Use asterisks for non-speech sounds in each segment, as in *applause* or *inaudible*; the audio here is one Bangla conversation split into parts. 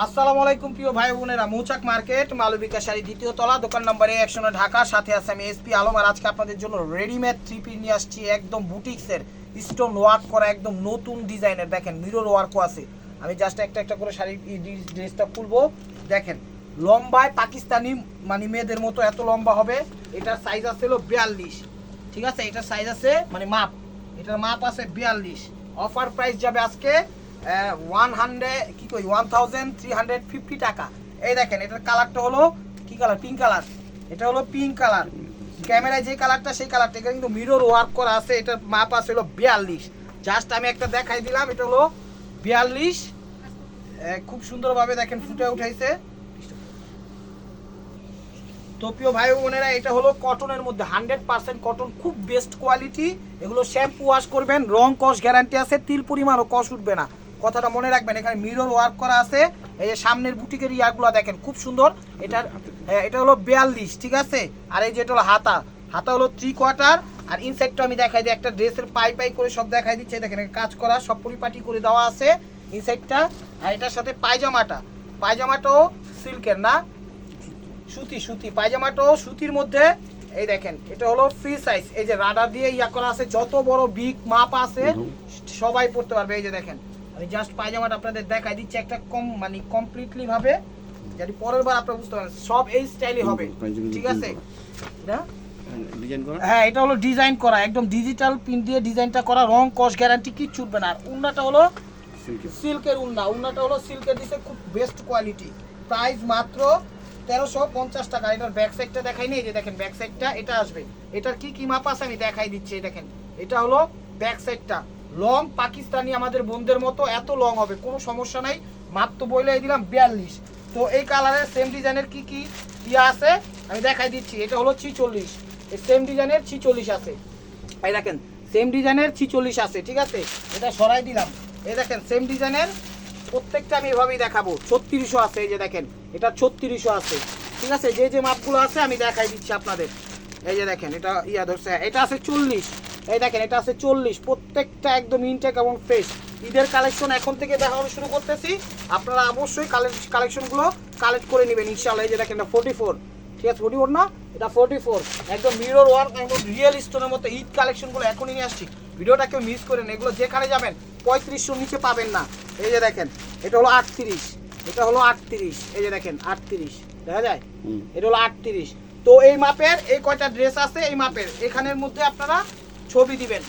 আসসালামু আলাইকুম প্রিয় ভাই বোনেরা, মৌচাক মার্কেট, মালবিকা শাড়ি দ্বিতীয় তলা, দোকান নম্বরে একশো নয়, ঢাকা, সাথে আছে আমি এসপি আলম। আর আজকে আপনাদের জন্য রেডিমেড থ্রি পিস নিয়ে আসছি, একদম বুটিক্সের স্টোন ওয়ার্ক করা, একদম নতুন ডিজাইনের। দেখেন মিরর ওয়ার্কও আছে। আমি জাস্ট একটা একটা করে শাড়ি ড্রেসটা খুলবো। দেখেন, লম্বায় পাকিস্তানি মানে মেয়েদের মতো এত লম্বা হবে। এটার সাইজ আছে হলো বিয়াল্লিশ। ঠিক আছে? এটার সাইজ আছে মানে মাপ। এটার মাপ আছে বিয়াল্লিশ। অফার প্রাইস যাবে আজকে ওয়ান হান্ড্রেড কি কই one thousand three hundred fifty টাকা। এই দেখেন, এটার কালারটা হলো কি কালার পিঙ্ক কালার এটা হলো পিঙ্ক কালার ক্যামেরায় যে কালারটা সেই কালারটা কিন্তু মিরর ওয়ার্ক করা আছে। এটার মাপ আছে হলো বিয়াল্লিশ। জাস্ট আমি একটা দেখাই দিলাম, এটা হলো বিয়াল্লিশ। খুব সুন্দরভাবে দেখেন, ফুটে উঠাইছে তো প্রিয় ভাই বোনেরা, এটা হলো কটনের মধ্যে। হান্ড্রেড পার্সেন্ট কটন খুব বেস্ট কোয়ালিটি এগুলো শ্যাম্পু ওয়াশ করবেন, রং কস গ্যারান্টি আছে, তিল পরিমাণও কস উঠবে না। কথাটা মনে রাখবেন এখানে মিরর ওয়ার্ক করা আছে। এই যে সামনের বুটিকের ইয়াগুলো দেখেন খুব সুন্দর। এটার এটা হলো বিয়াল্লিশ ঠিক আছে? আর এই যেটা হলো হাতা। হাতা হলো থ্রি কোয়ার্টার আর ইনসাইডটা আমি দেখাই দিই একটা ড্রেসের পাই পাই করে সব দেখাই দিচ্ছে। দেখেন কাজ করা সব পরিপাটি করে দেওয়া আছে ইনসাইডটা আর এটার সাথে পায়জামাটা। পায়জামাটাও সিল্কের না? সুতি সুতি। পায়জামাটাও সুতির মধ্যে এই দেখেন এটা হলো ফ্রি সাইজ এই যে রাডার দিয়ে ইয়া করা আছে যত বড় বিগ মাপ আছে সবাই পড়তে পারবে। এই যে দেখেন আমি জাস্ট পায়জামাটা আপনাদের দেখাই দিচ্ছি একটা কম মানে কমপ্লিটলি ভাবে। যদি পরের বার আপনারা বুঝতে পারেন সব এই স্টাইলে হবে। ঠিক আছে? করা। হ্যাঁ এটা হলো ডিজাইন করা একদম ডিজিটাল প্রিন্ট দিয়ে ডিজাইনটা করা রং কস গ্যারান্টি কি ছুটবে না। আর উন্নাটা হলো সিল্কের উন্না। উন্নাটা হলো সিল্কের দিছে খুব বেস্ট কোয়ালিটি প্রাইস মাত্র তেরোশো পঞ্চাশ টাকা। এটার ব্যাক সাইডটা দেখাই নেই যে দেখেন ব্যাক সাইডটা এটা আসবে। এটার কি কি মাপ আছে আমি দেখাই দিচ্ছি এই দেখেন। এটা হলো ব্যাক সাইডটা লং পাকিস্তানি আমাদের বোনদের মতো এত লং হবে, কোনো সমস্যা নাই। তো বইলে দিলাম বিয়াল্লিশ। তো এই কালারের সেম ডিজাইনের কি কি ইয়ে আছে? আমি দেখাই দিচ্ছি, এটা হলো ছিচল্লিশ। এই সেম ডিজাইনের ছিচল্লিশ আছে। এই দেখেন সেম ডিজাইনের ছিচল্লিশ আছে, ঠিক আছে? এটা সরাই দিলাম। এই দেখেন সেম ডিজাইনের প্রত্যেকটা আমি এভাবেই দেখাবো। ছত্রিশশো আছে, এই যে দেখেন, এটা ছত্রিশশো আছে। ঠিক আছে? যে যে মাপগুলো আছে, আমি দেখাই দিচ্ছি আপনাদের। এই যে দেখেন, এটা ইয়া ধরছে, এটা আছে চল্লিশ। এই দেখেন এটা আছে চল্লিশ। প্রত্যেকটা একদম ইনটেক এবং ফ্রেশ ঈদের কালেকশন এখন থেকে দেখানো শুরু করতেছি। আপনারা অবশ্যই কালেকশনগুলো কালেক্ট করে নেবেন ইনশাল্লাহ এই যে দেখেন এটা ফোর্টি ফোর ঠিক আছে ফোর্টি ফোর না? এটা ফোর্টি ফোর একদম মিরর ওয়ার্ক একদম রিয়েল স্টোনের মতো ঈদ কালেকশনগুলো এখনই নিয়ে আসছি। ভিডিওটা কেউ মিস করেন এগুলো যেখানে যাবেন পঁয়ত্রিশশো নিচে পাবেন না। এই যে দেখেন এটা হলো আটত্রিশ। এটা হলো আটত্রিশ। এই যে দেখেন আটত্রিশ। দেখা যায়? এটা হলো আটত্রিশ। তো এই মাপের এই কয়টা ড্রেস আছে এই মাপের? এখানের মধ্যে আপনারা ছবি দিবেন।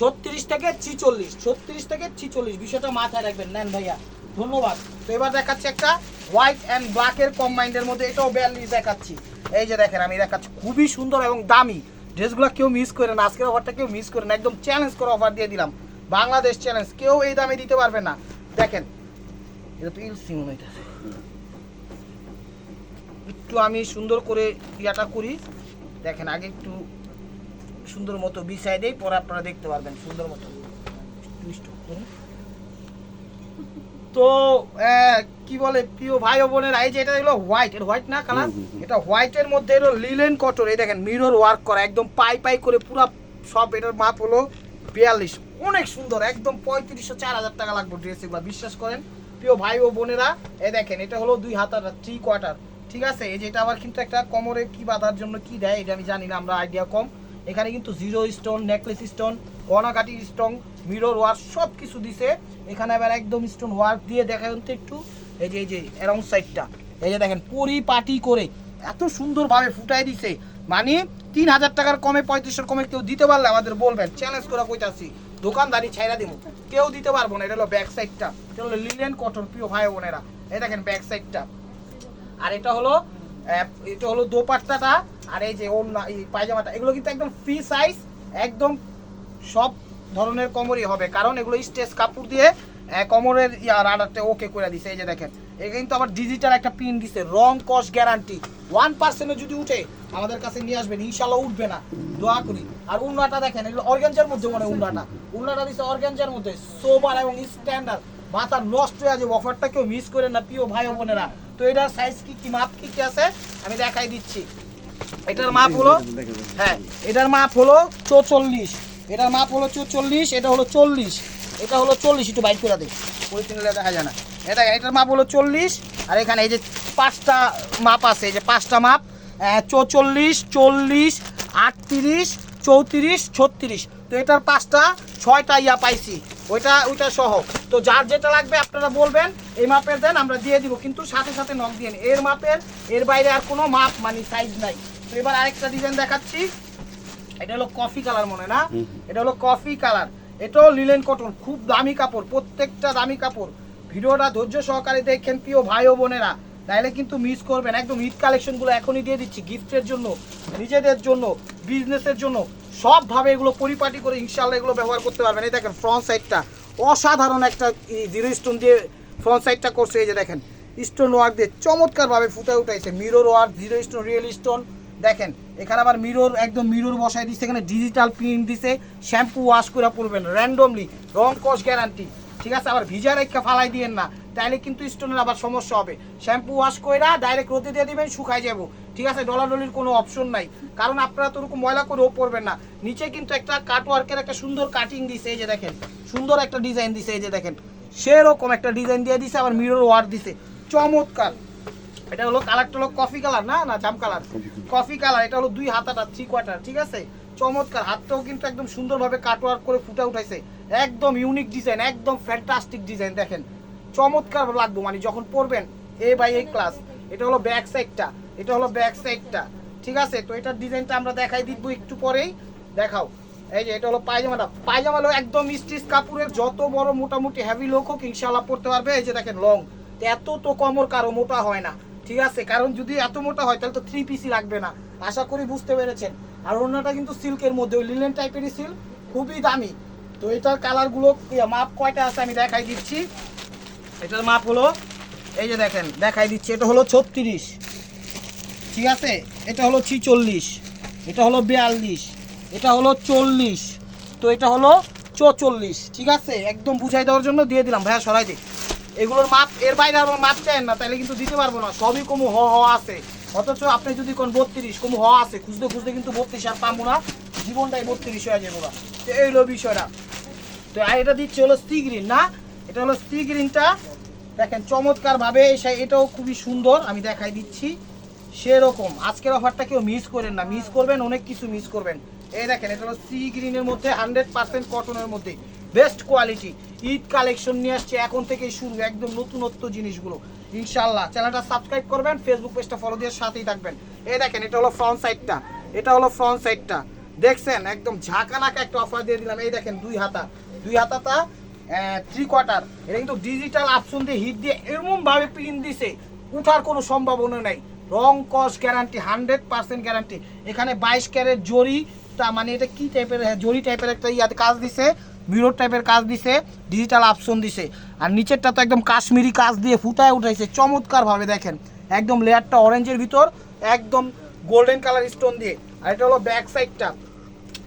ছত্রিশ থেকে ছিচল্লিশ ছত্রিশ থেকে ছিচল্লিশ বিষয়টা মাথায় রাখবেন নেন ভাইয়া। ধন্যবাদ। তো এবার দেখাচ্ছি একটা হোয়াইট অ্যান্ড ব্ল্যাকের কম্বাইন্ডের মধ্যে এটাও বিয়াল্লিশ দেখাচ্ছি। এই যে দেখেন আমি দেখাচ্ছি খুবই সুন্দর এবং দামি। ড্রেসগুলো কেউ মিস করে না আজকের অফারটা কেউ মিস করে না একদম চ্যালেঞ্জ করে অফার দিয়ে দিলাম। বাংলাদেশ চ্যালেঞ্জ কেউ এই দামে দিতে পারবে না। দেখেন এটা তো ইলসি মনে হইতেছে একটু আমি সুন্দর করে ইয়াটা করি। দেখেন আগে একটু সুন্দর মতো বিছাই দেই পরে আপনারা দেখতে পারবেন সুন্দর মতো। তো কি বলে প্রিয় ভাই ও বোনের এই যে এটা হলো হোয়াইট এর হোয়াইট না কালার। এটা হোয়াইটের মধ্যে হলো লিলেন কটন এই দেখেন মিরর ওয়ার্ক করা একদম পাই পাই করে পুরো সব এটার মাপ হলো বিয়াল্লিশ। অনেক সুন্দর একদম পঁয়ত্রিশশো চার হাজার টাকা লাগবে ড্রেস এগুলো বিশ্বাস করেন। প্রিয় ভাই ও বোনেরা এ দেখেন এটা হলো দুই হাতার থ্রি কোয়ার্টার ঠিক আছে? এই যে এটা আবার কিন্তু একটা কোমরে কি বাঁধার জন্য কি দেয় এটা আমি জানি না আমরা আইডিয়া কম। এখানে কিন্তু জিরো স্টোন নেকলেস স্টোন গনাকাটি স্টোন মিরর ওয়ার্ক সব কিছু দিছে। এখানে আবার একদম স্টোন ওয়ার্ক দিয়ে দেখায় তো একটু। এই যে এই যে অ্যারাউন্ড সাইডটা এই যে দেখেন, পরিপাটি করে এত সুন্দরভাবে ফুটাই দিছে। মানে তিন হাজার টাকার কমে পঁয়ত্রিশশোর কমে কেউ দিতে পারলে আমাদের বলবেন চ্যালেঞ্জ করে কইতাছি। দোকানদারি ছাইরা দিব কেউ দিতে পারব না, এটা হলো ব্যাক সাইডটা এটা হলো লিলেন কটন প্রিয় ভাই বোনেরা। এই দেখেন ব্যাক সাইডটা আর এটা হলো এটা হলো দোপাট্টাটা, আর এই যে ওড়না, এই পায়জামাটা, এগুলো কিন্তু একদম ফ্রি সাইজ একদম সব ধরনের কোমরই হবে। কারণ এগুলো স্টেজ কাপড় দিয়ে কোমরের ইয়া রাডারটা ওকে করে দিছে। এই যে দেখেন এটা কিন্তু আবার ডিজিটাল একটা প্রিন্ট দিছে, রং কস গ্যারান্টি ওয়ান পার্সেন্টে যদি উঠে, আমাদের কাছে নিয়ে আসবেন, ইনশাল্লাহ উঠবে না। দোয়া করি। আর উন্নাটা দেখেন, এগুলো অর্গানজার মধ্যে মনে উন্নাটা উন্নাটা দিছে অর্গানজার মধ্যে সোবার এবং স্ট্যান্ডার্ড মাথা নষ্ট হয়ে যাবে অফারটা কেউ মিস করে না, প্রিয় ভাই বোনেরা। তো এটার সাইজ কি কি মাপ কি কি আছে? আমি দেখাই দিচ্ছি। এটার মাপ হলো হ্যাঁ এটার মাপ হলো চৌচল্লিশ। এটার মাপ হলো চৌচল্লিশ, এটা হলো চল্লিশ। এটা হলো চল্লিশ, একটু বাইক করে দেয় পলিথিনে দেখা যায় না। এটা এটার মাপ হলো চল্লিশ, আর এখানে এই যে পাঁচটা মাপ আছে, এই যে পাঁচটা মাপ চৌচল্লিশ, চল্লিশ, আটত্রিশ, চৌত্রিশ, ছত্রিশ। তো এটার পাঁচটা, ছয়টা ইয়া পাইছি। ওইটা ওইটা সহ। তো যার যেটা লাগবে আপনারা বলবেন এই মাপের দেন আমরা দিয়ে দিব কিন্তু সাথে সাথে নখ দিয়ে। এর মাপের এর বাইরে আর কোনো মাপ মানে সাইজ নাই। তো এবার আরেকটা ডিজাইন দেখাচ্ছি। এটা হলো কফি কালার মনে না? এটা হলো কফি কালার এটাও লিলেন কটন খুব দামি কাপড় প্রত্যেকটা দামি কাপড়। ভিডিওটা ধৈর্য সহকারে দেখেন প্রিয় ভাই ও বোনেরা। তাহলে কিন্তু মিস করবেন। একদম ঈদ কালেকশনগুলো এখনই দিয়ে দিচ্ছি গিফটের জন্য, নিজেদের জন্য বিজনেসের জন্য। সবভাবে এগুলো পরিপাটি করে ইনশাল্লাহ এগুলো ব্যবহার করতে পারবেন। এই দেখেন ফ্রন্ট সাইডটা অসাধারণ একটা জিরো স্টোন দিয়ে ফ্রন্ট সাইডটা করছে। এই যে দেখেন স্টোন ওয়ার্ক দিয়ে চমৎকারভাবে ফুটে উঠাইছে mirror work zero stone real stone দেখেন, এখানে আবার মিরর একদম মিরর বসাই দিচ্ছে এখানে ডিজিটাল প্রিন্ট দিছে। শ্যাম্পু ওয়াশ করে পড়বেন র্যান্ডমলি রং কস গ্যারান্টি ঠিক আছে, আবার ভিজা রেখা ফালাই দিয়েন না। তাইলে কিন্তু স্টোনের আবার সমস্যা হবে। শ্যাম্পু ওয়াশ কইরা ডাইরেক্ট রোদে দিয়ে দিবেন শুকাই যাব ঠিক আছে ডলাডলির কোনো অপশন নাই। কারণ আপনারা তো ওরকম ময়লা করেও পড়বেন না। নিচে কিন্তু একটা কাট ওয়ার্কের একটা সুন্দর কাটিং দিছে এই যে দেখেন। সুন্দর একটা ডিজাইন দিছে এই যে দেখেন। সেরকম একটা ডিজাইন দিয়ে দিছে আবার মিরর ওয়ার্ক দিছে। চমৎকার! এটা হলো কালারটা হলো কফি কালার না? না জাম কালার কফি কালার এটা হলো দুই হাতাটা থ্রি কোয়ার্টার ঠিক আছে? চমৎকার! হাতটাও কিন্তু একদম সুন্দরভাবে কাটওয়ার্ক করে ফুটে উঠাইছে একদম ইউনিক ডিজাইন একদম ফ্যান্টাস্টিক ডিজাইন দেখেন। চমৎকার লাগবে মানে যখন পরবেন এ বাই এই ক্লাস এটা হলো ব্যাক সাইডটা এটা হলো ব্যাক সাইডটা ঠিক আছে? তো এটার ডিজাইনটা আমরা দেখাই দিব একটু পরেই, দেখাও। এই যে এটা হলো পায়জামাটা, পায়জামা হলো একদম স্টিচ কাপড়ের যত বড় মোটামুটি হেভি লোক হোক ইনশাল্লাহ পড়তে পারবে। এই যে দেখেন লং এত তো কমর কারও মোটা হয় না, ঠিক আছে? কারণ যদি এত মোটা হয়, তাহলে তো থ্রি পিসি লাগবে না। আশা করি বুঝতে পেরেছেন। আর অন্যটা কিন্তু সিল্কের মধ্যে, ওই লিলেন টাইপেরই সিল্ক খুবই দামি। তো এটার কালারগুলো মাপ কয়টা আছে আমি দেখাই দিচ্ছি। এটার মাপ হলো, এই যে দেখেন, দেখাই দিচ্ছি, এটা হলো ছত্রিশ। ঠিক আছে? এটা হলো ছিচল্লিশ, এটা হলো বিয়াল্লিশ, এটা হলো চল্লিশ, তো এটা হলো চৌচল্লিশ। ঠিক আছে? একদম বুঝাই দেওয়ার জন্য দিয়ে দিলাম। ভাইয়া, সরাই দিই এগুলোর মাপ, এর বাইরে আমার মাপ চাই না তাহলে কিন্তু দিতে পারব না। সবই কমু হ হ আছে। অথচ আপনি যদি কোন বত্রিশ, কমু হ আছে, খুঁজতে খুঁজতে কিন্তু বত্রিশ আর পাবো না। জীবনটাই বত্রিশ হয়ে যাব না তো এই হলো বিষয়টা। তো এটা দিচ্ছে হলো গ্রিন, না? এটা হলো স্টি গ্রিনটা দেখেন চমৎকার ভাবে এটাও খুবই সুন্দর, আমি দেখাই দিচ্ছি। সেরকম। আজকের অফারটা কেউ মিস করেন না। মিস করবেন, অনেক কিছু মিস করবেন। এই দেখেন, এটা হলো সি গ্রিনের মধ্যে হান্ড্রেড পার্সেন্ট কটনের মধ্যে। বেস্ট কোয়ালিটি ঈদ কালেকশন নিয়ে আসছে, এখন থেকেই শুরু, একদম নতুনত্ব জিনিসগুলো। ইনশাল্লাহ চ্যানেলটা সাবস্ক্রাইব করবেন ফেসবুক পেজটা ফলো দিয়ে সাথেই থাকবেন। এই দেখেন, এটা হলো ফ্রন্ট সাইডটা এটা হলো ফ্রন্ট সাইডটা দেখছেন, একদম ঝাঁকানাকা একটা অফার দিয়ে দিলাম। এই দেখেন, দুই হাতা। দুই হাতাটা থ্রি কোয়ার্টার এটা কিন্তু ডিজিটাল অপশন দিয়ে হিট দিয়ে এরকম ভাবে প্রিন্ট দিছে। উঠার কোনো সম্ভাবনা নাই। রং কস গ্যারান্টি হান্ড্রেড পার্সেন্ট গ্যারান্টি এখানে বাইশ ক্যারেট জরি, তা মানে এটা কি টাইপের জরি টাইপের একটা ইয়াতে কাজ দিছে মিরর টাইপের কাজ দিছে ডিজিটাল অপশন দিছে। আর নিচেরটা তো একদম কাশ্মীরি কাজ দিয়ে ফুটায় উঠাইছে। চমৎকার ভাবে দেখেন। একদম লেয়ারটা অরেঞ্জের ভিতর, একদম গোল্ডেন কালার স্টোন দিয়ে। আর এটা হলো ব্যাক সাইডটা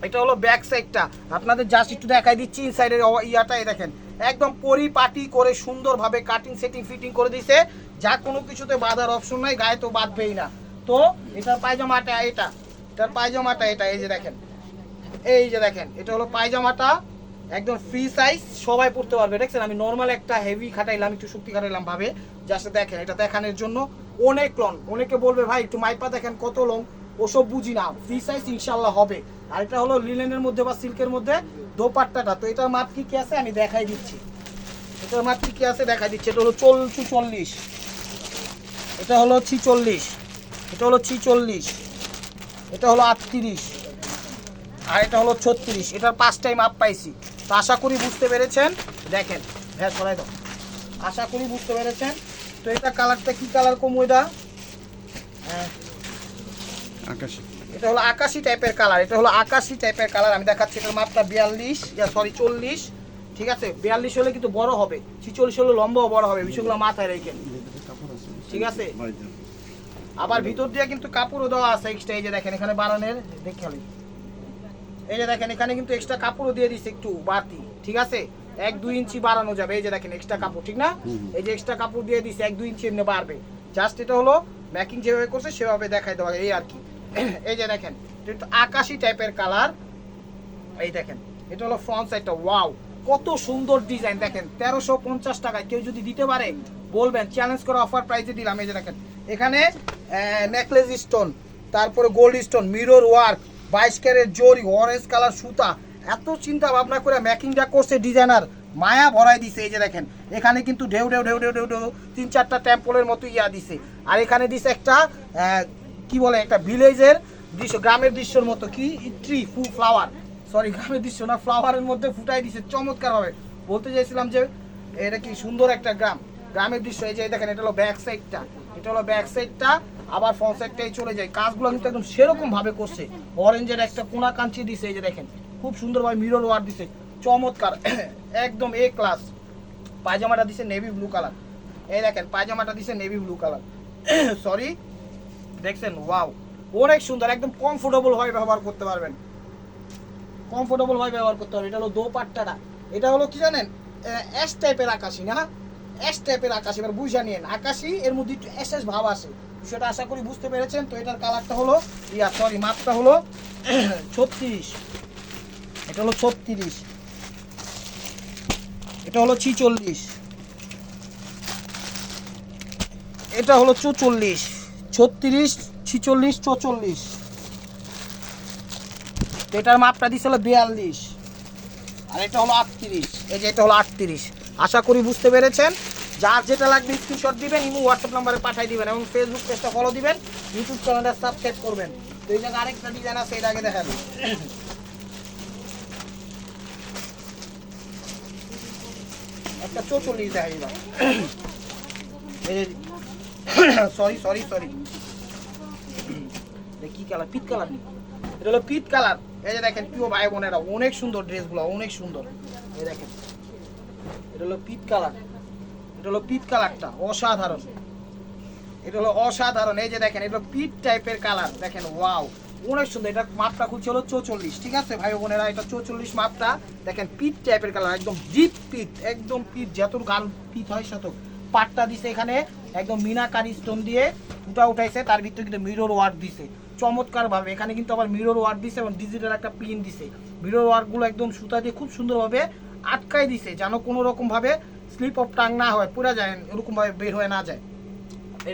এটা হলো ব্যাক সাইডটা আপনাদের জাস্ট একটু দেখাই দিচ্ছি ইনসাইডের ইয়াটা দেখেন। একদম পরিপাটি করে সুন্দরভাবে কাটিং সেটিং ফিটিং করে দিছে। যা কোনো কিছুতে বাঁধার অপশন নাই, গায়ে তো বাঁধবেই না। তো, এটার পায়জামাটা এটা, এটার পায়জামাটা এটা, এই যে দেখেন। এই যে দেখেন, এটা হলো পায়জামাটা। একদম ফ্রি সাইজ সবাই পড়তে পারবে। দেখছেন, আমি নর্মাল একটা হেভি খাটাইলাম, একটু শক্তি খাটাইলাম ভাবে। জাস্ট দেখেন, এটা দেখানোর জন্য অনেক লং অনেকে বলবে, ভাই, একটু মাইপা দেখেন কত লং ওসব বুঝি না। ফ্রি সাইজ ইনশাল্লাহ হবে। আর এটা হলো লিলেনের মধ্যে বা সিল্কের মধ্যে দোপাট্টাটা। তো এটার মাপ কি কি আছে? আমি দেখাই দিচ্ছি। এটার মাপ কি কি আছে? দেখাই দিচ্ছি। এটা হলো চল চল্লিশ। এটা হলো ছিচল্লিশ। এটা হলো ছিচল্লিশ। এটা হলো আটত্রিশ। আর এটা হলো ছত্রিশ। এটার পাঁচটাই মাপ পাইছি। তো আশা করি বুঝতে পেরেছেন। দেখেন। হ্যাঁ সরাই দাও। আশা করি বুঝতে পেরেছেন। তো এটা কালারটা কি কালার কম ওইটা হ্যাঁ। আকাশে। এটা হলো আকাশি টাইপের কালার এটা হলো আকাশি টাইপের কালার আমি দেখাচ্ছি এটার মাপটা বিয়াল্লিশ সরি চল্লিশ ঠিক আছে? বিয়াল্লিশ হলে কিন্তু বড় হবে ছিচল্লিশ হলে লম্বাও বড় হবে বিষয়গুলো মাথায় রেখে। ঠিক আছে? আবার ভিতর দিয়ে কিন্তু কাপড়ও দেওয়া আছে এক্সট্রা এই যে দেখেন এখানে বাড়ানোর দেখে এই যে দেখেন এখানে কিন্তু এক্সট্রা কাপড়ও দিয়ে দিচ্ছে একটু বাড়তি ঠিক আছে? এক দুই ইঞ্চি বাড়ানো যাবে এই যে দেখেন এক্সট্রা কাপড় ঠিক না? এই যে এক্সট্রা কাপড় দিয়ে দিচ্ছে এক দুই ইঞ্চি এমনি বাড়বে। জাস্ট এটা হলো ম্যাকিং যেভাবে করছে সেভাবে দেখাই দেওয়া এই আর কি। *coughs* এই যে দেখেন একটু আকাশি টাইপের কালার এই দেখেন, এটা হলো ফ্রন্ট সাইডটা ওয়াও কত সুন্দর ডিজাইন দেখেন, তেরোশো পঞ্চাশ টাকায় কেউ যদি দিতে পারে, বলবেন চ্যালেঞ্জ করে অফার প্রাইসে দিলাম, এই যে দেখেন, এখানে নেকলেস স্টোন তারপরে গোল্ড স্টোন মিরর ওয়ার্ক বাইশ ক্যারের জরি অরেঞ্জ কালার সুতা, এত চিন্তা ভাবনা করে ম্যাকিংটা করছে ডিজাইনার মায়া ভরাই দিছে, এই যে দেখেন, এখানে কিন্তু ঢেউ ঢেউ ঢেউ ঢেউ ঢেউ ঢেউ তিন চারটা টেম্পলের মতো ইয়া দিছে, আর এখানে দিছে একটা কি বলে, একটা ভিলেজের দৃশ্য, গ্রামের দৃশ্যের মতো। কি? ট্রি ফু, ফ্লাওয়ার। সরি গ্রামের দৃশ্য না, ফ্লাওয়ারের মধ্যে ফুটাই দিছে চমৎকার ভাবে বলতে চাইছিলাম যে, এটা কি সুন্দর একটা গ্রাম। গ্রামের দৃশ্য, এই যে দেখেন, এটা হলো ব্যাক সাইডটা এটা হলো ব্যাক সাইডটা আবার ফ্রন্ট সাইডটাই চলে যায়। কাজগুলো কিন্তু একদম সেরকম ভাবে করছে। অরেঞ্জের একটা কোনা কাঞ্চি দিছে, এই যে দেখেন। খুব সুন্দরভাবে মিরর ওয়ার দিছে। চমৎকার। *coughs* একদম এ ক্লাস পায়জামাটা দিছে নেভি ব্লু কালার এই দেখেন, পায়জামাটা দিছে নেভি ব্লু কালার সরি দেখছেন? ওয়াও অনেক সুন্দর, একদম কমফোর্টেবল ভাবে ব্যবহার করতে পারবেন। কমফোর্টেবল ভাবে ব্যবহার করতে পারবেন। এটা হলো দোপাট্টাটা। এটা হলো কি জানেন? এস টাইপের আকাশি, না? এস টাইপের আকাশি, এবার বুঝা নিয়েন। আকাশি, এর মধ্যে একটু এস এস ভাব আছে। সেটা আশা করি বুঝতে পেরেছেন। তো এটার কালারটা হলো, ইয়া সরি মাপটা হলো *clears throat* ছত্রিশ। এটা হলো ছত্রিশ। এটা হলো ছিচল্লিশ। এটা হলো চৌচল্লিশ। ছত্রিশ, ছিচল্লিশ, চৌচল্লিশ। এটার মাপটা দিচ্ছে হলো বিয়াল্লিশ। আর এটা হলো আটত্রিশ। এই যে এটা হলো আটত্রিশ। আশা করি বুঝতে পেরেছেন। যার যেটা লাগবে স্ক্রিনশট দিবেন, ইমো হোয়াটসঅ্যাপ নাম্বারে পাঠিয়ে দিবেন এবং ফেসবুক পেজটা ফলো দিবেন ইউটিউব চ্যানেলটা সাবস্ক্রাইব করবেন। তো এই জায়গায় আরেকটা ডিজাইন আছে এর আগে দেখাবেন একটা চৌচল্লিশ দেখাই এবার সরি সরি সরি কি কালার পিট কালার নেই এটা হলো পিট কালার। এই যে দেখেন প্রিয় ভাই বোনেরা, অনেক সুন্দর ড্রেসগুলো, অনেক সুন্দর। এই দেখেন, এটা হলো পিট কালার। এটা হলো পিট কালারটা, অসাধারণ। এটা হলো অসাধারণ। এই যে দেখেন, এটা পিট টাইপের কালার। দেখেন, ওয়াও, অনেক সুন্দর। এটা মাপটা খুঁজছে, হলো চৌচল্লিশ, ঠিক আছে? ভাই বোনেরা, এটা চৌচল্লিশ মাপটা। দেখেন পিট টাইপের কালার, একদম ডিপ পিট একদম পিট যত গাল পিট হয় শত পাটটা দিছে এখানে, একদম মিনাকারি স্টোন দিয়ে ফুটা উঠাইছে, তার ভিতরে কিন্তু মিরর ওয়ার্ক দিছে। চমৎকার ভাবে এখানে কিন্তু আবার মিরর ওয়ার্ক দিছে এবং ডিজিটাল একটা পিন দিছে। মিরর ওয়ার্কগুলো একদম সুতা দিয়ে খুব সুন্দরভাবে আটকাই দিছে, যেন কোনো রকম ভাবে স্লিপ অফ টাং না হয়, পুরা যায় এরকম ভাবে বের হয়ে না যায়।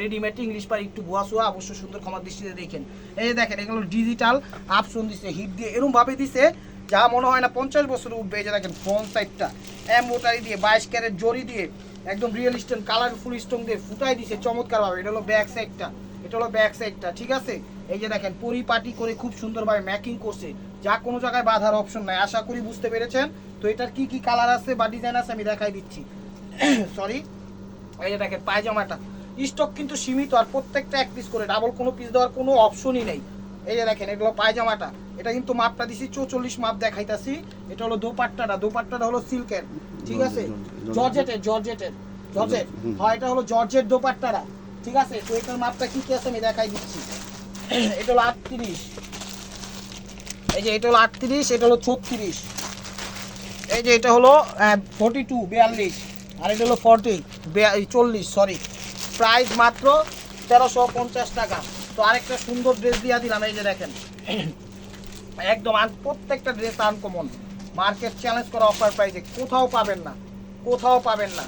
রেডিমেড ইংলিশ পার একটু ভুয়া শোয়া অবশ্যই সুন্দর ক্ষমার দৃষ্টিতে দেখেন। এই দেখেন, এগুলো ডিজিটাল আপশন দিছে হিট দিয়ে এরকম ভাবে দিছে, যা মনে হয় না পঞ্চাশ বছর উঠবে যে দেখেন ফ্রন্ট সাইডটা এমবোটারি দিয়ে, বাইশ ক্যারেট জরি দিয়ে একদম রিয়েল স্টোন কালারফুল স্টোন দিয়ে ফুটাই দিছে চমৎকার ভাবে এটা হলো ব্যাক সাইডটা এটা হলো ব্যাক সাইডটা ঠিক আছে? এই যে দেখেন, পরিপাটি করে খুব সুন্দরভাবে ম্যাকিং করছে। যা কোনো জায়গায় বাধার অপশন নাই, আশা করি বুঝতে পেরেছেন? তো এটার কি কি কালার আছে বা ডিজাইন আছে আমি দেখাই দিচ্ছি। *coughs* সরি এই যে দেখেন, পায়জামাটা। স্টক কিন্তু সীমিত আর প্রত্যেকটা এক পিস করে ডাবল কোনো পিস দেওয়ার কোনো অপশনই নেই। এই যে দেখেন, এগুলো পায়জামাটা। এটা কিন্তু মাপটা দিছি, চৌচল্লিশ মাপ দেখাইতাছি। এটা হলো দোপাট্টাটা। দোপাট্টাটা হলো সিল্কের ঠিক আছে? জর্জেটের জর্জেটের জর্জেট হয় এটা হলো জর্জেট দোপাট্টাটা ঠিক আছে? তো এটার মাপটা কি কি আছে আমি দেখাই দিচ্ছি। *clears throat* এটা হলো আটত্রিশ। এই যে এটা হলো আটত্রিশ এটা হলো ছত্রিশ। এই যে এটা হলো ফর্টি টু বিয়াল্লিশ। আর এটা হলো ফর্টি চল্লিশ সরি প্রাইস মাত্র তেরোশো পঞ্চাশ টাকা। তো আরেকটা সুন্দর ড্রেস দিয়ে দিলাম এই যে দেখেন। *clears throat* একদম আন- প্রত্যেকটা ড্রেস আনকমন মার্কেট চ্যালেঞ্জ করা অফার প্রাইসে কোথাও পাবেন না। কোথাও পাবেন না।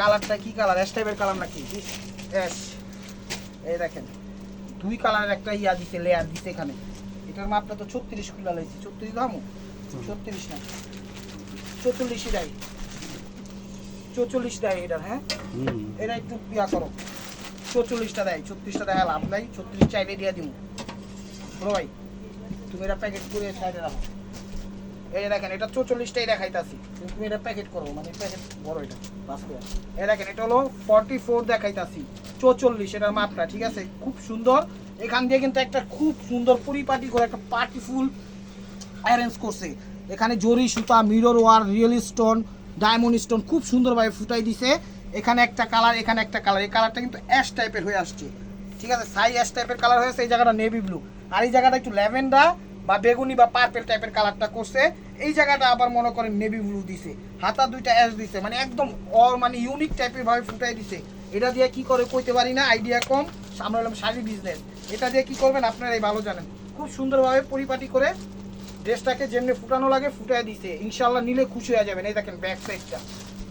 কালারটা কি কালার? অ্যাশ টাইপের কালার নাকি? অ্যাশ এই দেখেন দুই কালারের একটা ইয়া দিছে লেয়ার দিছে এখানে। এটার মাপটা তো ছত্রিশ খুলা লাগছে ছত্রিশ দামও ছত্রিশ না। চৌচল্লিশই দেয়। চৌচল্লিশ দেয় এটার হ্যাঁ? এটা একটু ইয়া করো। চৌচল্লিশটা দেয়। ছত্রিশটা দেয় লাভ নাই। ছত্রিশ চাইলে দিয়ে দিব ভাই তুমি এটা প্যাকেট করে সাইডে রাখো। এই দেখেন, এটা চৌচল্লিশটাই দেখাইতাছি। তুমি এটা প্যাকেট করো মানে প্যাকেট বড় এটা, বাস এই দেখেন, এটা হলো ফর্টি ফোর দেখাইতাছি, চৌচল্লিশ, এটার মাপটা, ঠিক আছে? খুব সুন্দর। এখান দিয়ে কিন্তু একটা খুব সুন্দর পরিপাটি করে একটা পার্টি ফুল অ্যারেঞ্জ করছে। এখানে জরি সুতা mirror war real stone diamond stone খুব সুন্দরভাবে ফুটাই দিছে। এখানে একটা কালার এখানে একটা কালার এই কালারটা কিন্তু অ্যাশ টাইপের হয়ে আসছে। ঠিক আছে? সাই অ্যাশ টাইপের কালার হয়েছে এই জায়গাটা নেভি ব্লু আর এই জায়গাটা একটু ল্যাভেন্ডার বা বেগুনি বা পার্পেল টাইপের কালারটা করছে, এই জায়গাটা আবার মনে করেন নেভি ব্লু দিছে। হাতা দুইটা অ্যাশ দিছে মানে একদম অর মানে ইউনিক টাইপের ভাবে ফুটাই দিছে। এটা দিয়ে কি করে কইতে পারি না আইডিয়া কম, আমরা হলাম শাড়ি বিজনেস এটা দিয়ে কি করবেন, আপনারাই ভালো জানেন। খুব সুন্দরভাবে পরিপাটি করে ড্রেসটাকে যেমনি ফুটানো লাগে ফুটায় দিছে। ইনশাল্লাহ নিলে খুশি হয়ে যাবেন। এই দেখেন ব্যাক সাইডটা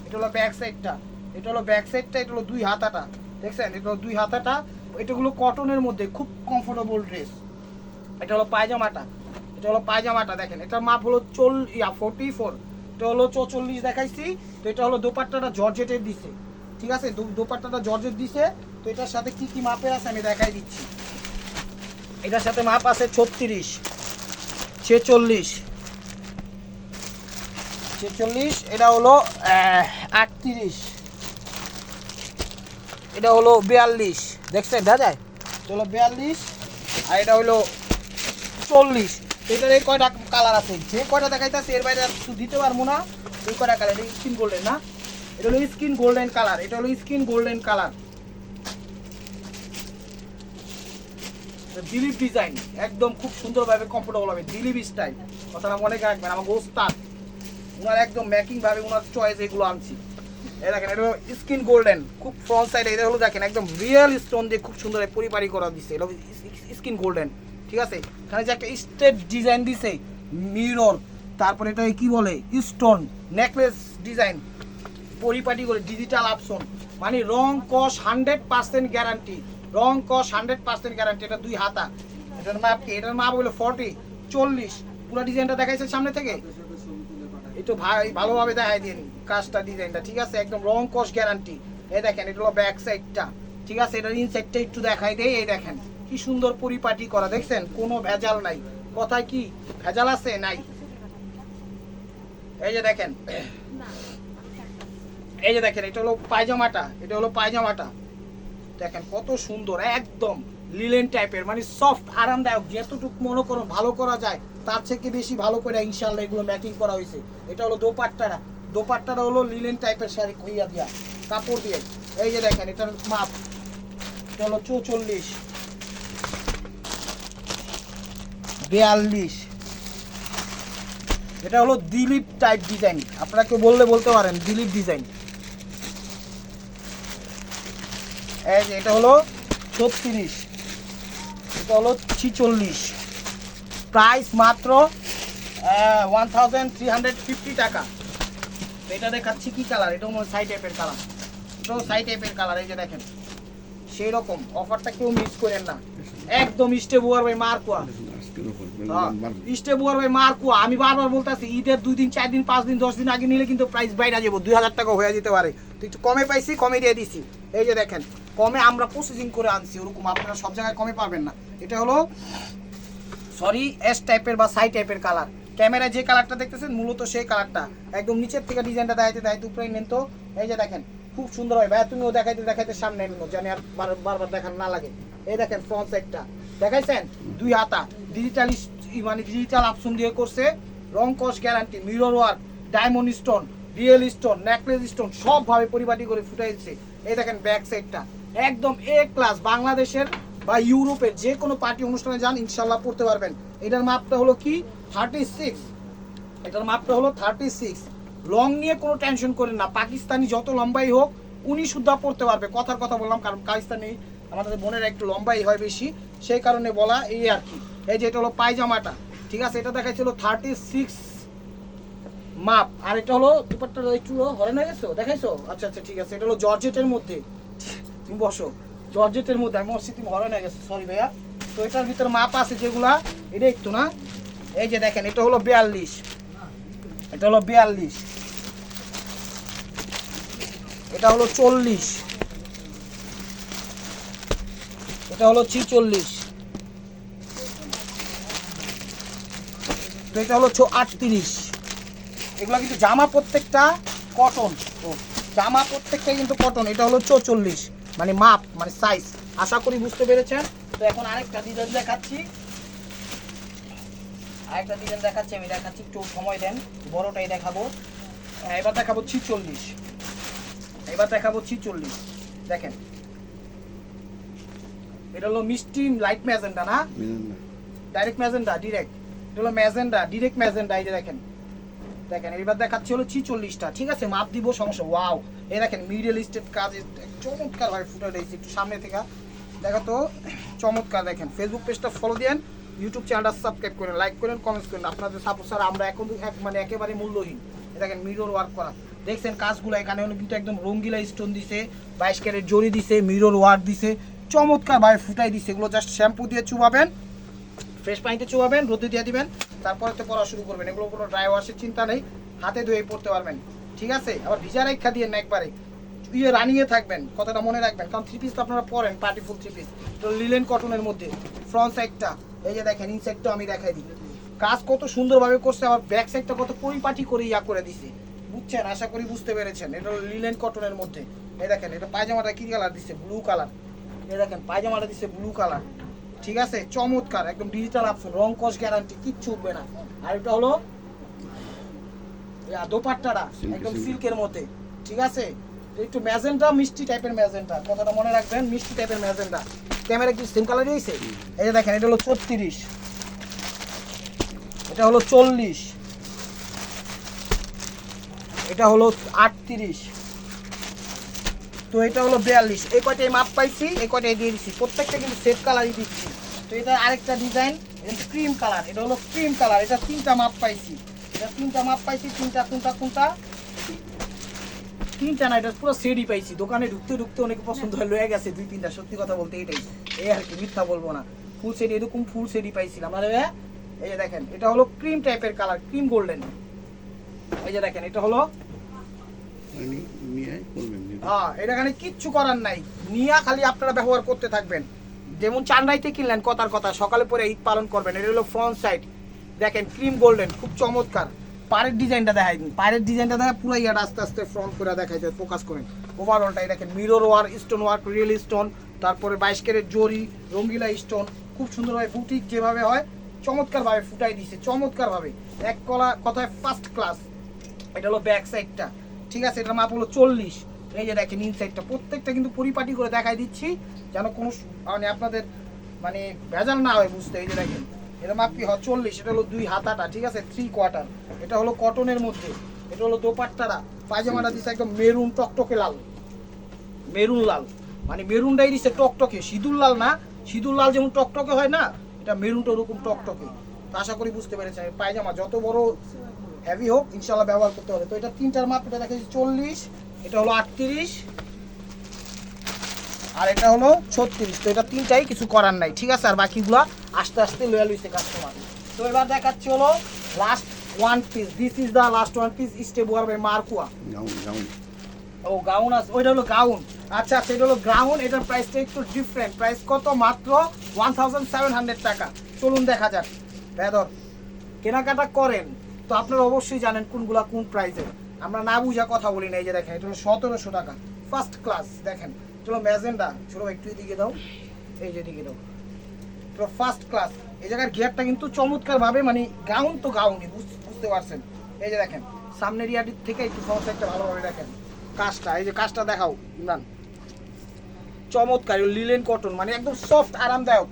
এটা হলো ব্যাক সাইডটা এটা হলো ব্যাক সাইডটা এটা হলো দুই হাতাটা। দেখছেন? এটা হলো দুই হাতাটা। এটাগুলো কটনের মধ্যে খুব কমফোর্টেবল ড্রেস এটা হলো পায়জামাটা। এটা হলো পায়জামাটা দেখেন এটার মাপ হলো চল, ইয়া ফোর্টি ফোর এটা হলো চৌচল্লিশ দেখাইছি, তো এটা হলো দোপাট্টাটা জর্জেটের দিছে, ঠিক আছে? দোপাট্টাটা জর্জেট দিছে, তো এটার সাথে কি কি মাপের আছে আমি দেখাই দিচ্ছি। এটার সাথে মাপ আছে ছত্রিশ, ছেচল্লিশ ছেচল্লিশ, এটা হলো আটত্রিশ, এটা হলো বিয়াল্লিশ, দেখছেন? দেখা যায় হলো বিয়াল্লিশ, আর এটা হলো চল্লিশ। এটার এই কয়টা কালার আছে? যে কয়টা দেখাইতেছে, এর বাইরে দিতে পারব না। এই কয়টা কালার? এটা স্কিন গোল্ডেন না? এটা হলো স্কিন গোল্ডেন কালার এটা হলো skin golden colour Dilip design একদম খুব সুন্দরভাবে কমফোর্টেবল হবে, দিলীপ স্টাইল কথাটা মনে রাখবেন, আমাকে ওস্তাদ ওনার একদম ম্যাকিং ভাবে ওনার চয়েস এগুলো আনছি। এই দেখেন, এটা স্কিন গোল্ডেন খুব ফ্রন্ট সাইডে এটা হলো দেখেন, একদম রিয়েল স্টোন দিয়ে খুব সুন্দর পরিপারি করা দিচ্ছে এটা স্কিন গোল্ডেন ঠিক আছে? এখানে যে একটা স্টেট ডিজাইন দিছে, মিরর, তারপরে এটা কি বলে? স্টোন, নেকলেস ডিজাইন, পরিপাটি করে ডিজিটাল অপশন মানে রং কস হান্ড্রেড পার্সেন্ট গ্যারান্টি রং কস হান্ড্রেড পার্সেন্ট গ্যারান্টি এটা দুই হাতা। এটার মাপ কি? এটার মাপ হলো ফর্টি চল্লিশ। পুরো ডিজাইনটা দেখাইছে সামনে থেকে? একটু ভাই, ভালোভাবে দেখাই দিন কাজটা, ডিজাইনটা, ঠিক আছে? একদম রং কস গ্যারান্টি এই দেখেন, এটা হলো ব্যাক সাইডটা ঠিক আছে? এটার ইনসাইডটা একটু দেখাই দেয় এই দেখেন। কি সুন্দর পরিপাটি করা, দেখছেন? কোনো ভেজাল নাই। কথায় কি ভেজাল আছে? নাই। এই যে দেখেন। এই যে দেখেন, এটা হলো পায়জামাটা, এটা হলো পায়জামাটা। দেখেন কত সুন্দর, একদম লিলেন টাইপের মানে সফট আরামদায়ক, যতটুকু মনে করো ভালো করা যায়, তার থেকে বেশি ভালো করে ইনশাল্লাহ এগুলো ম্যাকিং করা হয়েছে। এটা হলো দোপাট্টারা দোপাট্টারা হলো লিলেন টাইপের শাড়ি কইয়া দিয়া, কাপড় দিয়ে। এই যে দেখেন, এটার মাপ, এটা হলো চৌচল্লিশ। বিয়াল্লিশ। এটা হলো দিলীপ টাইপ ডিজাইন আপনাকে বললে বলতে পারেন, দিলীপ ডিজাইন এটা হলো ছত্রিশ। এটা হলো ছিচল্লিশ। প্রাইস মাত্র one thousand three hundred fifty টাকা। এটা দেখাচ্ছি কি কালার? এটাও সাই টাইপের কালার। এটাও সাই টাইপের কালার, এই যে দেখেন। সেই রকম। অফারটা কেউ মিস করেন না। একদম স্টে বুয়ার ভাই মারকুয়া আজকের উপর স্টে বুয়ার ভাই মারকুয়া আমি বারবার বলতেছি ঈদের দুই দিন চার দিন পাঁচ দিন দশ দিন আগে নিলে কিন্তু প্রাইস বাইরে যাব দুই হাজার টাকা হয়ে যেতে পারে। তো একটু কমে পাইছি কমে দিয়ে দিছি। এই যে দেখেন কমে আমরা প্রসেসিং করে আনছি ওরকম আপনারা সব জায়গায় কমে পাবেন না। এটা হলো সরি এস টাইপের বা সাই টাইপের কালার ক্যামেরায় যে কালারটা দেখতেছেন মূলত সেই কালারটা একদম নিচের থেকে ডিজাইনটা দেখাইতে দেখাইতে উপরে নেন তো। এই যে দেখেন খুব সুন্দর হয়। ভাইয়া তুমিও দেখাইতে দেখাইতে সামনে নিন। জানি আর বার- বারবার দেখান না লাগে। এই দেখেন ফ্রন্ট সাইডটা দেখাইছেন? দুই হাতা। ডিজিটাল মানে ডিজিটাল অপশন দিয়ে করছে। রং কস guarantee mirror work diamond stone real stone necklace stone সবভাবে পরিপাটি করে ফুটাইছে এই দেখেন ব্যাক সাইডটা একদম এ ক্লাস বাংলাদেশের বা ইউরোপের যে কোনো পার্টি অনুষ্ঠানে যান, ইনশাল্লাহ পড়তে পারবেন। এটার মাপটা হলো কি? থার্টি সিক্স এটার মাপটা হলো থার্টি সিক্স লং নিয়ে কোনো টেনশন করেন না। পাকিস্তানি যত লম্বাই হোক, উনি শুদ্ধা পড়তে পারবে। কথার কথা বললাম, কারণ পাকিস্তানি আমাদের বোনেরা একটু লম্বাই হয় বেশি। সেই কারণে বলা এই আর কি। এই যে এটা হলো পায়জামাটা, ঠিক আছে? এটা দেখাচ্ছিল থার্টি সিক্স মাপ। আর এটা হলো দুপাট্টা একটু হরে না গেছো? দেখাইছো? আচ্ছা আচ্ছা ঠিক আছে। এটা হলো জর্জেটের মধ্যে। তুমি বসো। জর্জেটের মধ্যে, আমি মসজিদ তুমি হরে না গেছো। সরি ভাইয়া। তো এটার ভিতরে মাপ আছে যেগুলা, এটা একটু না? এই যে দেখেন, এটা হলো বিয়াল্লিশ। এটা হলো বিয়াল্লিশ। এটা হলো চল্লিশ। এটা হলো ছিচল্লিশ তো এটা হলো আটত্রিশ। এগুলো কিন্তু জামা প্রত্যেকটা কটন ও জামা প্রত্যেকটা কিন্তু কটন এটা হলো চৌচল্লিশ মানে মাপ মানে সাইজ আশা করি বুঝতে পেরেছেন? তো এখন আরেকটা ডিজাইন দেখাচ্ছি। আরেকটা ডিজাইন দেখাচ্ছি আমি দেখাচ্ছি একটু সময় দেন বড়টাই দেখাবো। হ্যাঁ, এবার দেখাবো ছিচল্লিশ। এবার দেখাবো ছিচল্লিশ। দেখেন। এটা হলো মিষ্টি লাইট ম্যাজেন্ডা না? ডাইরেক্ট ম্যাজেন্ডা ডিরেক্ট হলো ম্যাজেন্ডা ডিরেক্ট ম্যাজেন্ডা, এই যে দেখেন। দেখেন, এবার দেখাচ্ছি হলো ছিচল্লিশটা। ঠিক আছে, মাপ দিব, সমস্যা। ওয়াও। এই দেখেন মিডল ইস্টের কাজ চমৎকার ভাবে ফুটে রয়েছে একটু সামনে থেকে। দেখো তো, চমৎকার দেখেন। ফেসবুক পেজটা ফলো দেন ইউটিউব চ্যানেলটা সাবস্ক্রাইব করেন লাইক করেন কমেন্টস করেন। আপনাদের সাপোর্ট স্যার আমরা এখন এক মানে একেবারে মূল্যহীন। এ দেখেন মিরর ওয়ার্ক করা। দেখছেন, কাজগুলো এখানে হলো কিন্তু একদম রঙ্গিলা স্টোন দিছে, বাইশ ক্যারেট জরি দিছে মিরর ওয়ার্ক দিছে। চমৎকার ভাবে ফুটাই দিছে। এগুলো জাস্ট শ্যাম্পু দিয়ে চুবাবেন। ফ্রেশ পানিতে চুবাবেন রোদে দিয়ে দিবেন, তারপরে তো পড়া শুরু করবেন। এগুলো কোনো ড্রাই ওয়াশের চিন্তা নেই, হাতে ধুয়ে পড়তে পারবেন। ঠিক আছে? আবার ভিজা রেখা দিয়ে একবারে। ইয়ে রানিয়ে থাকবেন, কথাটা মনে রাখবেন। কারণ থ্রি পিস তো আপনারা পরেন পার্টি ফুল থ্রি পিস তো লিলেন কটনের মধ্যে ফ্রন্ট সাইডটা এই যে দেখেন ইন সাইডটা আমি দেখাই দিই। কাজ কত সুন্দরভাবে করছে, আবার ব্যাক সাইডটা কত পরিপাটি করে ইয়া করে দিছে। বুঝছেন? আশা করি বুঝতে পেরেছেন। এটা লিলেন কটনের মধ্যে। এই দেখেন, এটা পায়জামাটা কি কালার দিচ্ছে ব্লু কালার এই দেখেন, পায়জামাটা দিচ্ছে ব্লু কালার ঠিক আছে? চমৎকার একদম ডিজিটাল অপশন রং কস গ্যারান্টি কিচ্ছু উঠবে না। আর এটা হলো দোপাট্টাটা একদম সিল্কের মধ্যে ঠিক আছে? একটু ম্যাজেন্টা মিষ্টি টাইপের ম্যাজেন্টা কথাটা মনে রাখবেন মিষ্টি টাইপের ম্যাজেন্টা। ক্যামেরা কি সেম কালারই হয়েছে এই যে দেখেন এটা হলো ছত্রিশ। এটা হলো চল্লিশ। এটা হলো আটত্রিশ। তো এটা হলো বিয়াল্লিশ। এই কয়টাই মাপ পাইছি, এই কয়টাই দিয়ে দিচ্ছি প্রত্যেকটা কিন্তু সেট কালারই দিচ্ছি। তো এটা আরেকটা ডিজাইন ক্রিম কালার এটা হলো ক্রিম কালার এটা তিনটা মাপ পাইছি। এটা তিনটা মাপ পাইছি, তিনটা কোনটা কোনটা তিনটা না, এটা পুরো সেটই পাইছি। দোকানে ঢুকতে ঢুকতে অনেক পছন্দ হয়ে লয়ে গেছে, দুই তিনটা। সত্যি কথা বলতে এটাই। এই আর কি, মিথ্যা বলব না। ফুল সেট এরকম ফুল সেটই পাইছিলাম। আর এই যে দেখেন, এটা হলো ক্রিম টাইপের কালার ক্রিম গোল্ডেন এই যে দেখেন, এটা হলো হ্যাঁ এটা এখানে কিচ্ছু করার নাই। খালি আপনারা ব্যবহার করতে থাকবেন। যেমন কিনলেন, কথার কথা, সকালে পরে ঈদ পালন করবেন, এটা হলো ফ্রন্ট সাইড দেখেন ক্রিম গোল্ডেন খুব চমৎকার। পাড়ের ডিজাইনটা দেখাই দিন। পাড়ের ডিজাইনটা আস্তে আস্তে ফ্রন্ট করে দেখাইতে ফোকাস করেন। দেখেন মিরর ওয়ার স্টোন ওয়ার্ক রিয়েল স্টোন তারপরে বাইশ ক্যারেট জরি, রঙ্গিলা স্টোন খুব সুন্দরভাবে বুটিক যেভাবে হয়, চমৎকারভাবে ফুটাই দিছে, চমৎকারভাবে। এক কলা কথায় ফার্স্ট ক্লাস এটা হলো ব্যাক সাইডটা ঠিক আছে এটার মাপ হলো চল্লিশ। এই যে দেখেন ইন সাইডটা প্রত্যেকটা কিন্তু পরিপাটি করে দেখাই দিচ্ছি, যেন কোনো মানে আপনাদের মানে ভেজাল না হয় বুঝতে, এই যে দেখেন। এটা মাপ কি হয় চল্লিশ, এটা হলো দুই হাতাটা ঠিক আছে? থ্রি কোয়ার্টার এটা হলো কটনের মধ্যে। এটা হলো দোপাট্টারা পায়জামাটা দিচ্ছে একদম মেরুন, টকটকে লাল। মেরুন লাল। মানে মেরুনটাই দিচ্ছে টকটকে। সিঁদুর লাল না, সিঁদুর লাল যেমন টকটকে হয় না, এটা মেরুনটা ওরকম টকটকে। আশা করি বুঝতে পেরেছেন পায়জামা যত বড় হেভি হোক ইনশাল্লাহ ব্যবহার করতে হবে। তো এটা তিনটার মাপ এটা দেখেছি চল্লিশ এটা হলো আটত্রিশ আর এটা হলো ছত্রিশ। তো এটা তিনটাই কিছু করার নাই ঠিক আছে? আর বাকিগুলা আস্তে আস্তে লয়া লইছে কাস্টমার তো এবার দেখাচ্ছি হলো last one piece this is the last one piece step war বাই মার্কুয়া ও গাউন আছে ওইটা হলো গাউন আচ্ছা আচ্ছা এটা হলো গাউন এটার প্রাইসটা একটু ডিফারেন্ট প্রাইস কত? মাত্র ওয়ান থাউজেন্ড সেভেন হান্ড্রেড টাকা। চলুন দেখা যাক। ভেদর কেনাকাটা করেন। তো আপনারা অবশ্যই জানেন কোনগুলা কোন প্রাইসে আমরা না বুঝা কথা বলি না এই যে দেখেন, এটা হলো সতেরোশো টাকা। ফার্স্ট ক্লাস দেখেন চলো ম্যাজেন্ডা। চলো একটু এদিকে দাও, এই যে এদিকে দাও। তো ফার্স্ট ক্লাস এই জায়গার গিয়ারটা কিন্তু চমৎকার ভাবে মানে গাউন তো গাউনই বুঝ- বুঝতে পারছেন? এই যে দেখেন, সামনের ইয়ার থেকে একটু ফ্রন্ট সাইডটা ভালোভাবে দেখেন, কাজটা। এই যে কাজটা দেখাও, ইমরান। চমৎকার লিলেন কটন মানে একদম সফট আরামদায়ক।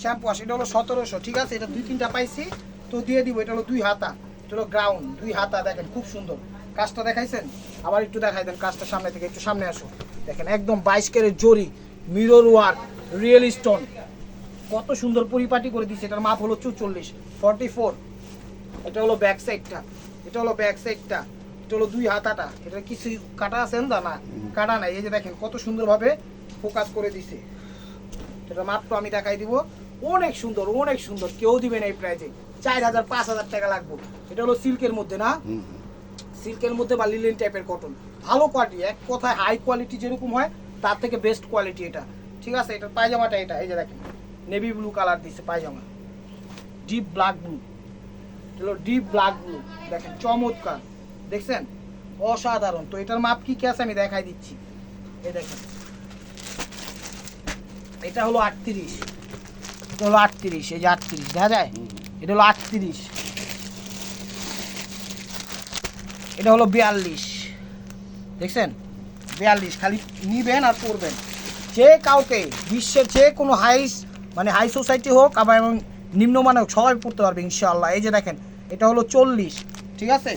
শ্যাম্পু আসে এটা হলো সতেরোশো, ঠিক আছে? এটা দুই তিনটা পাইছি, তো দিয়ে দিব, এটা হলো দুই হাতা। এটা হলো গ্রাউন্ড দুই হাতা, দেখেন খুব সুন্দর। কাজটা দেখাইছেন? আবার একটু দেখাই দেন, কাজটা সামনে থেকে একটু সামনে আসো। দেখেন একদম বাইশ কেরের জরি মিরর ওয়ার্ক রিয়েল স্টোন কত সুন্দর পরিপাটি করে দিচ্ছে এটার মাপ হলো চুচল্লিশ ফর্টি ফোর এটা হলো ব্যাক সাইডটা এটা হলো ব্যাক সাইডটা এটা হলো দুই হাতাটা। এটা কিছু কাটা আছে না না, কাটা নাই। এই যে দেখেন কত সুন্দরভাবে ফোকাস করে দিছে। এটা মাত্র আমি দেখাই দিব। অনেক সুন্দর অনেক সুন্দর। কেউ দিবে না এই প্রাইজে চার হাজার পাঁচ হাজার টাকা লাগবে। এটা হলো সিল্কের মধ্যে না? সিল্কের মধ্যে বা লিলেন টাইপের কটন ভালো কোয়ালিটি এক কথায় হাই কোয়ালিটি যেরকম হয় তার থেকে বেস্ট কোয়ালিটি এটা। ঠিক আছে? এটা পায়জামাটা এটা এই যে দেখেন। নেভি ব্লু কালার দিচ্ছে পায়জামা। ডিপ ব্ল্যাক ব্লু হলো ডিপ ব্ল্যাক ব্লু দেখেন চমৎকার। দেখছেন? অসাধারণ। তো এটার মাপ কি কি আছে আমি দেখাই দিচ্ছি। এই দেখেন। এটা হলো আটত্রিশ। এটা হলো আটত্রিশ এই যে আটত্রিশ। দেখা যায়? এটা হলো আটত্রিশ। এটা হলো বিয়াল্লিশ। দেখছেন? বিয়াল্লিশ, খালি নিবেন আর করবেন যে কাউকে, বিশ্বের যে কোনো হাই মানে হাই সোসাইটি হোক আবার এবং নিম্নমানে হোক, সবাই পড়তে পারবে ইনশাআল্লাহ। এই যে দেখেন, এটা হলো চল্লিশ, ঠিক আছে?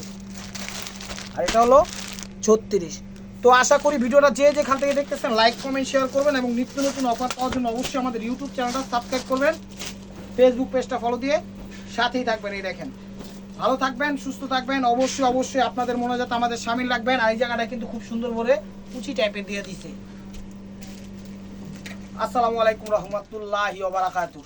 আর এটা হলো ছত্রিশ। তো আশা করি ভিডিওটা যে যেখান থেকে দেখতেছেন লাইক কমেন্ট শেয়ার করবেন এবং নিত্য নতুন অফার পাওয়ার জন্য অবশ্যই আমাদের ইউটিউব চ্যানেলটা সাবস্ক্রাইব করবেন। ফেসবুক পেজটা ফলো দিয়ে সাথেই থাকবেন, এই দেখেন। ভালো থাকবেন, সুস্থ থাকবেন, অবশ্যই অবশ্যই আপনাদের মনে যাতে আমাদের সামিল রাখবেন। আর এই জায়গাটা কিন্তু খুব সুন্দর করে উঁচি টাইপের দিয়ে দিছে। আসসালামু আলাইকুম রহমতুল্লাহ ওবারাকাতুহ